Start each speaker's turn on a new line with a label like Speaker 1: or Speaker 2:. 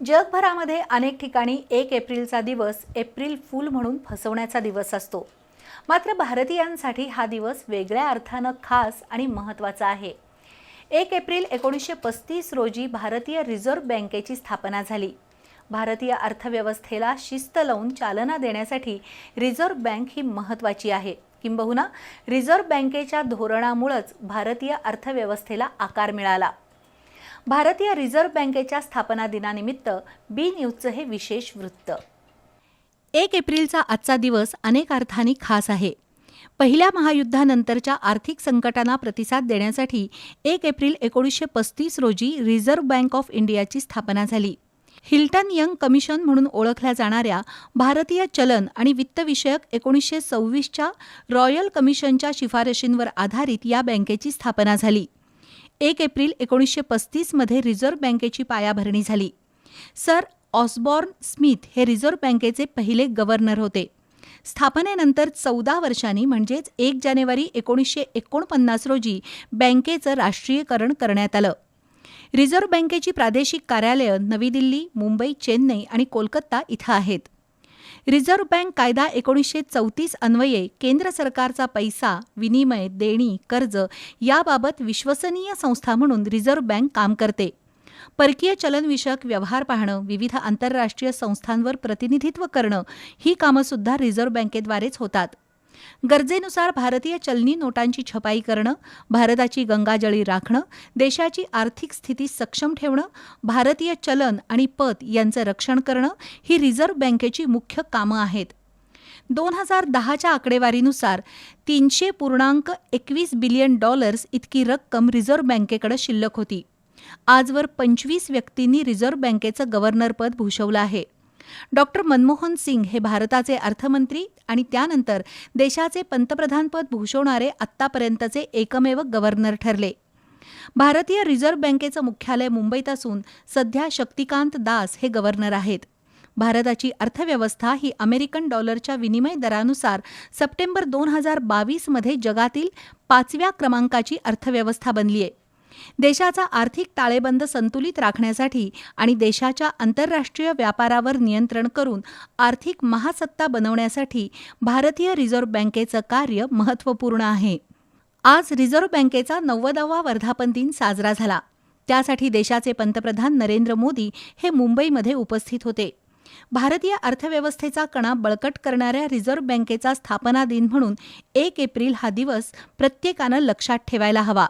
Speaker 1: जगभरामध्ये अनेक ठिकाणी एक एप्रिलचा दिवस एप्रिल फूल म्हणून फसवण्याचा दिवस असतो. मात्र भारतीयांसाठी हा दिवस वेगळ्या अर्थानं खास आणि महत्त्वाचा आहे. एक एप्रिल एकोणीसशे पस्तीस रोजी भारतीय रिझर्व्ह बँकेची स्थापना झाली. भारतीय अर्थव्यवस्थेला शिस्त लावून चालना देण्यासाठी रिझर्व्ह बँक ही महत्त्वाची आहे. किंबहुना रिझर्व्ह बँकेच्या धोरणामुळंच भारतीय अर्थव्यवस्थेला आकार मिळाला. भारतीय रिझर्व्ह बँकेच्या स्थापना दिनानिमित्त बी न्यूजचं हे विशेष वृत्त. एक एप्रिलचा आजचा दिवस अनेक अर्थाने खास आहे. पहिल्या महायुद्धानंतरच्या आर्थिक संकटांना प्रतिसाद देण्यासाठी एक एप्रिल एकोणीसशे पस्तीस रोजी रिझर्व्ह बँक ऑफ इंडियाची स्थापना झाली. हिल्टन यंग कमिशन म्हणून ओळखल्या जाणाऱ्या भारतीय चलन आणि वित्तविषयक एकोणीसशे सव्वीसच्या रॉयल कमिशनच्या शिफारशींवर आधारित या बँकेची स्थापना झाली. एक एप्रिल एकोणीसशे पस्तीसमध्ये रिझर्व्ह बँकेची पायाभरणी झाली. सर ऑसबॉर्न स्मिथ हे रिझर्व्ह बँकेचे पहिले गव्हर्नर होते. स्थापनेनंतर चौदा वर्षांनी म्हणजेच एक जानेवारी एकोणीसशे एकोणपन्नास रोजी बँकेचं राष्ट्रीयकरण करण्यात आलं. रिझर्व्ह बँकेची प्रादेशिक कार्यालयं नवी दिल्ली मुंबई चेन्नई आणि कोलकाता इथं आहेत. रिझर्व्ह बँक कायदा एकोणीसशे चौतीस अन्वये केंद्र सरकारचा पैसा विनिमय देणी कर्ज याबाबत विश्वसनीय संस्था म्हणून रिझर्व्ह बँक काम करते. परकीय चलनविषयक व्यवहार पाहणं विविध आंतरराष्ट्रीय संस्थांवर प्रतिनिधित्व करणं ही कामंसुद्धा रिझर्व्ह बँकेद्वारेच होतात. गरजेनुसार भारतीय चलनी नोटांची छपाई करणं भारताची गंगाजळी राखणं देशाची आर्थिक स्थिती सक्षम ठेवणं भारतीय चलन आणि पत यांचं रक्षण करणं ही रिझर्व्ह बँकेची मुख्य कामं आहेत. दोन हजार दहाच्या आकडेवारीनुसार तीनशे पूर्णांक एकवीस बिलियन डॉलर्स इतकी रक्कम रिझर्व्ह बँकेकडे शिल्लक होती. आजवर पंचवीस व्यक्तींनी रिझर्व्ह बँकेचं गव्हर्नरपद भूषवलं आहे. डॉक्टर मनमोहन सिंग हे भारताचे अर्थमंत्री आणि त्यानंतर देशाचे पंतप्रधानपद भूषवणारे आत्तापर्यंतचे एकमेव गव्हर्नर ठरले. भारतीय रिझर्व्ह बँकेचं मुख्यालय मुंबईत असून सध्या शक्तिकांत दास हे गव्हर्नर आहेत. भारताची अर्थव्यवस्था ही अमेरिकन डॉलरच्या विनिमय दरानुसार सप्टेंबर दोन हजार बावीसमध्ये जगातील पाचव्या क्रमांकाची अर्थव्यवस्था बनली आहे देशाचा आर्थिक ताळेबंद संतुलित राखण्यासाठी आणि देशाच्या आंतरराष्ट्रीय व्यापारावर नियंत्रण करून आर्थिक महासत्ता बनवण्यासाठी भारतीय रिझर्व्ह बँकेचं कार्य महत्त्वपूर्ण आहे. आज रिझर्व्ह बँकेचा नव्वदावा वर्धापन दिन साजरा झाला. त्यासाठी देशाचे पंतप्रधान नरेंद्र मोदी हे मुंबईमध्ये उपस्थित होते. भारतीय अर्थव्यवस्थेचा कणा बळकट करणाऱ्या रिझर्व्ह बँकेचा स्थापना दिन म्हणून एक एप्रिल हा दिवस प्रत्येकानं लक्षात ठेवायला हवा.